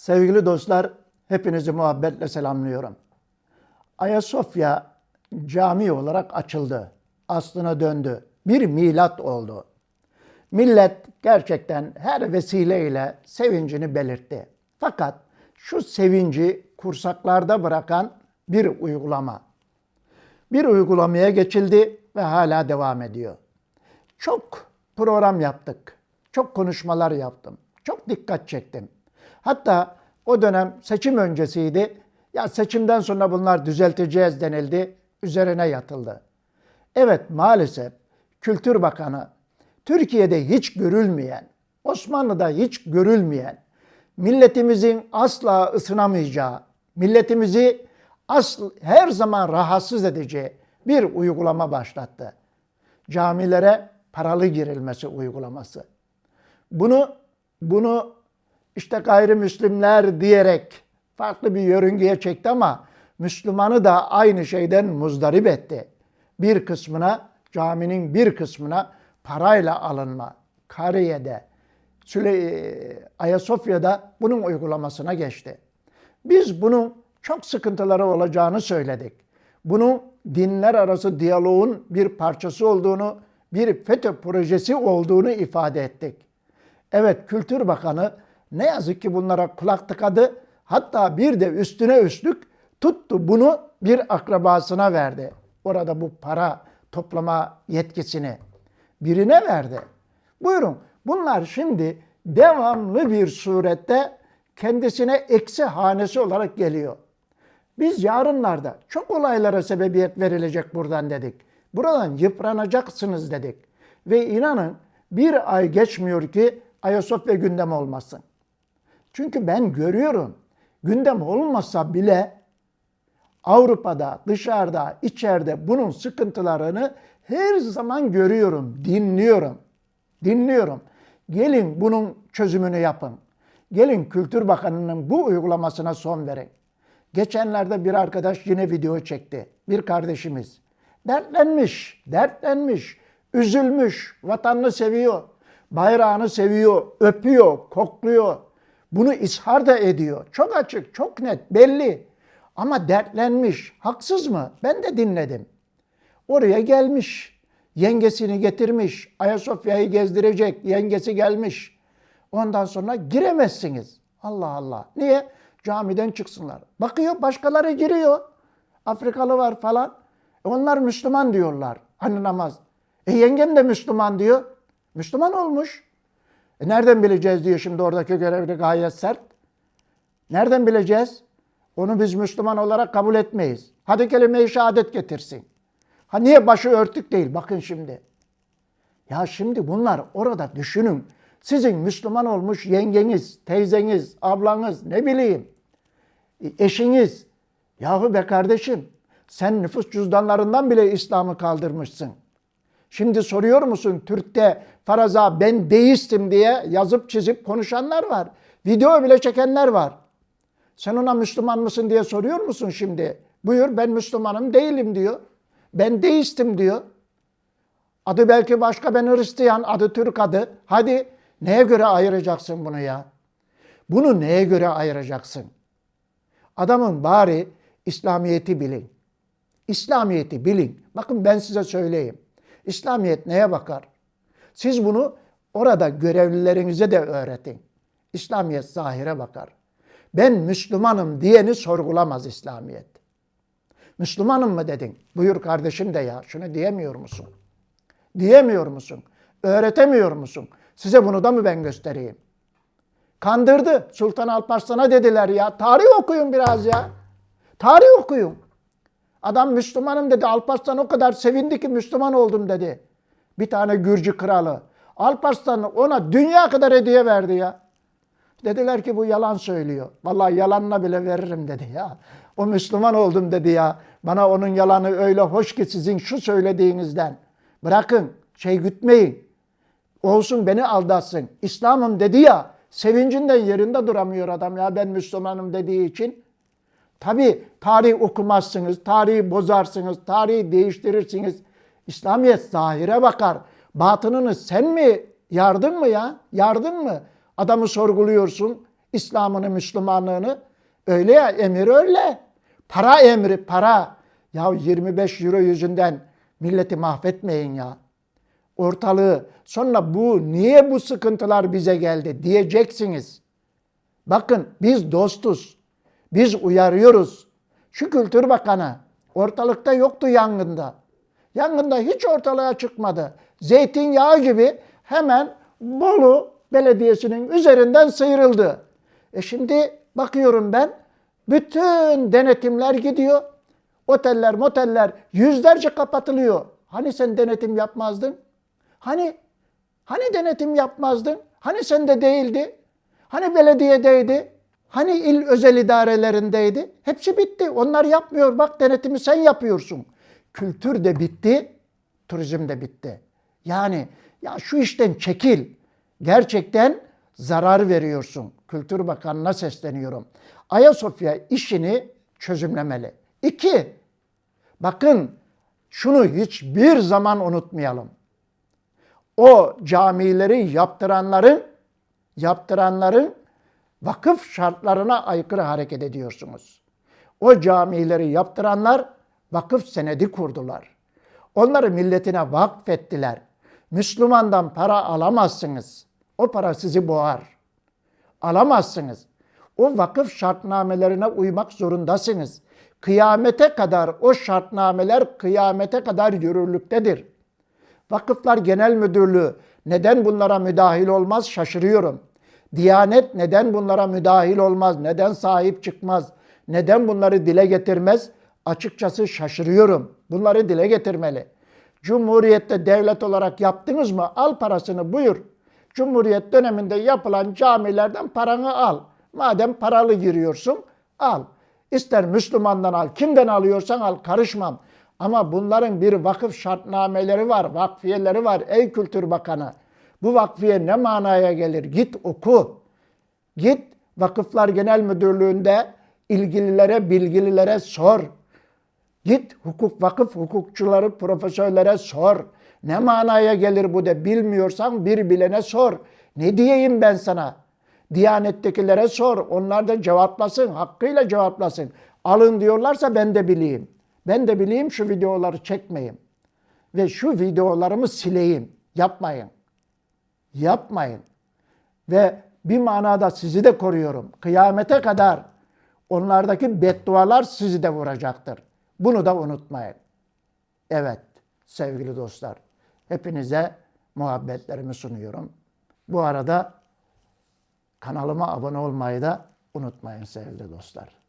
Sevgili dostlar, hepinizi muhabbetle selamlıyorum. Ayasofya cami olarak açıldı. Aslına döndü. Bir milat oldu. Millet gerçekten her vesileyle sevincini belirtti. Fakat şu sevinci kursaklarda bırakan bir uygulama. Bir uygulamaya geçildi ve hala devam ediyor. Çok program yaptık. Çok konuşmalar yaptım. Çok dikkat çektim. Hatta o dönem seçim öncesiydi. Ya seçimden sonra bunlar düzelteceğiz denildi. Üzerine yatıldı. Evet maalesef Kültür Bakanı Türkiye'de hiç görülmeyen, Osmanlı'da hiç görülmeyen, milletimizin asla ısınamayacağı, milletimizi asl, her zaman rahatsız edeceği bir uygulama başlattı. Camilere paralı girilmesi uygulaması. Bunu bunu işte gayrimüslimler diyerek farklı bir yörüngeye çekti ama Müslümanı da aynı şeyden muzdarip etti. Bir kısmına, caminin bir kısmına parayla alınma. Kariye'de, Süle Ayasofya'da bunun uygulamasına geçti. Biz bunun çok sıkıntıları olacağını söyledik. Bunun dinler arası diyaloğun bir parçası olduğunu, bir FETÖ projesi olduğunu ifade ettik. Evet Kültür Bakanı ne yazık ki bunlara kulak tıkadı. Hatta bir de üstüne üstlük tuttu bunu bir akrabasına verdi. Orada bu para toplama yetkisini birine verdi. Buyurun bunlar şimdi devamlı bir surette kendisine eksi hanesi olarak geliyor. Biz yarınlarda çok olaylara sebebiyet verilecek buradan dedik. Buradan yıpranacaksınız dedik. Ve inanın bir ay geçmiyor ki Ayasofya gündem olmasın. Çünkü ben görüyorum gündem olmasa bile Avrupa'da, dışarıda, içeride bunun sıkıntılarını her zaman görüyorum, dinliyorum. Dinliyorum. Gelin bunun çözümünü yapın. Gelin Kültür Bakanı'nın bu uygulamasına son verin. Geçenlerde bir arkadaş yine video çekti. Bir kardeşimiz. Dertlenmiş, dertlenmiş, üzülmüş, vatanını seviyor, bayrağını seviyor, öpüyor, kokluyor. Bunu ishar da ediyor. Çok açık, çok net, belli. Ama dertlenmiş. Haksız mı? Ben de dinledim. Oraya gelmiş. Yengesini getirmiş. Ayasofya'yı gezdirecek. Yengesi gelmiş. Ondan sonra giremezsiniz. Allah Allah. Niye? Camiden çıksınlar. Bakıyor başkaları giriyor. Afrikalı var falan. E onlar Müslüman diyorlar. Hani namaz. E yengem de Müslüman diyor. Müslüman olmuş. E nereden bileceğiz diyor şimdi oradaki görevli gayet sert. Nereden bileceğiz? Onu biz Müslüman olarak kabul etmeyiz. Hadi kelime-i şehadet getirsin. Ha niye başı örtük değil? Bakın şimdi. Ya şimdi bunlar orada düşünün. Sizin Müslüman olmuş yengeniz, teyzeniz, ablanız, ne bileyim, eşiniz. Yahu be kardeşim, sen nüfus cüzdanlarından bile İslam'ı kaldırmışsın. Şimdi soruyor musun Türk'te faraza ben deistim diye yazıp çizip konuşanlar var. Video bile çekenler var. Sen ona Müslüman mısın diye soruyor musun şimdi? Buyur ben Müslümanım değilim diyor. Ben deistim diyor. Adı belki başka ben Hristiyan, adı Türk adı. Hadi neye göre ayıracaksın bunu ya? Bunu neye göre ayıracaksın? Adamın bari İslamiyet'i bilin. İslamiyet'i bilin. Bakın ben size söyleyeyim. İslamiyet neye bakar? Siz bunu orada görevlilerinize de öğretin. İslamiyet zahire bakar. Ben Müslümanım diyeni sorgulamaz İslamiyet. Müslümanım mı dedin? Buyur kardeşim de ya şunu diyemiyor musun? Diyemiyor musun? Öğretemiyor musun? Size bunu da mı ben göstereyim? Kandırdı. Sultan Alparslan'a dediler ya. Tarih okuyun biraz ya. Tarih okuyun. Adam Müslümanım dedi. Alparslan o kadar sevindi ki Müslüman oldum dedi. Bir tane Gürcü kralı. Alparslan ona dünya kadar hediye verdi ya. Dediler ki bu yalan söylüyor. Vallahi yalanına bile veririm dedi ya. O Müslüman oldum dedi ya. Bana onun yalanı öyle hoş ki sizin şu söylediğinizden. Bırakın şey gütmeyin. Olsun beni aldatsın. İslam'ım dedi ya. Sevincinden yerinde duramıyor adam ya ben Müslümanım dediği için. Tabi tarih okumazsınız, tarihi bozarsınız, tarihi değiştirirsiniz. İslamiyet zahire bakar. Batınını sen mi yardın mı ya? Yardın mı? Adamı sorguluyorsun. İslam'ını, Müslümanlığını. Öyle ya emir öyle. Para emri para. Ya 25 euro yüzünden milleti mahvetmeyin ya. Ortalığı sonra bu niye bu sıkıntılar bize geldi diyeceksiniz. Bakın biz dostuz. Biz uyarıyoruz. Şu Kültür Bakanı ortalıkta yoktu yangında. Yangında hiç ortalığa çıkmadı. Zeytinyağı gibi hemen Bolu Belediyesi'nin üzerinden sıyrıldı. E şimdi bakıyorum ben bütün denetimler gidiyor. Oteller, moteller yüzlerce kapatılıyor. Hani sen denetim yapmazdın? Hani hani denetim yapmazdın? Hani sende değildi? Hani belediyedeydi? Hani il özel idarelerindeydi? Hepsi bitti. Onlar yapmıyor. Bak denetimi sen yapıyorsun. Kültür de bitti, turizm de bitti. Yani ya şu işten çekil. Gerçekten zarar veriyorsun. Kültür Bakanı'na sesleniyorum. Ayasofya işini çözümlemeli. İki, bakın şunu hiçbir zaman unutmayalım. O camileri yaptıranların yaptıranların vakıf şartlarına aykırı hareket ediyorsunuz. O camileri yaptıranlar vakıf senedi kurdular. Onları milletine vakfettiler. Müslümandan para alamazsınız. O para sizi boğar. Alamazsınız. O vakıf şartnamelerine uymak zorundasınız. Kıyamete kadar o şartnameler kıyamete kadar yürürlüktedir. Vakıflar Genel Müdürlüğü neden bunlara müdahil olmaz şaşırıyorum. Diyanet neden bunlara müdahil olmaz, neden sahip çıkmaz, neden bunları dile getirmez? Açıkçası şaşırıyorum. Bunları dile getirmeli. Cumhuriyette devlet olarak yaptınız mı? Al parasını buyur. Cumhuriyet döneminde yapılan camilerden paranı al. Madem paralı giriyorsun al. İster Müslümandan al, kimden alıyorsan al karışmam. Ama bunların bir vakıf şartnameleri var, vakfiyeleri var ey Kültür Bakanı. Bu vakfiye ne manaya gelir? Git oku. Git Vakıflar Genel Müdürlüğü'nde ilgililere, bilgililere sor. Git hukuk vakıf hukukçuları, profesörlere sor. Ne manaya gelir bu de bilmiyorsan bir bilene sor. Ne diyeyim ben sana? Diyanettekilere sor. Onlar da cevaplasın. Hakkıyla cevaplasın. Alın diyorlarsa ben de bileyim. Ben de bileyim şu videoları çekmeyeyim. Ve şu videolarımı sileyim. Yapmayın. Yapmayın. Ve bir manada sizi de koruyorum. Kıyamete kadar onlardaki beddualar sizi de vuracaktır. Bunu da unutmayın. Evet sevgili dostlar. Hepinize muhabbetlerimi sunuyorum. Bu arada kanalıma abone olmayı da unutmayın sevgili dostlar.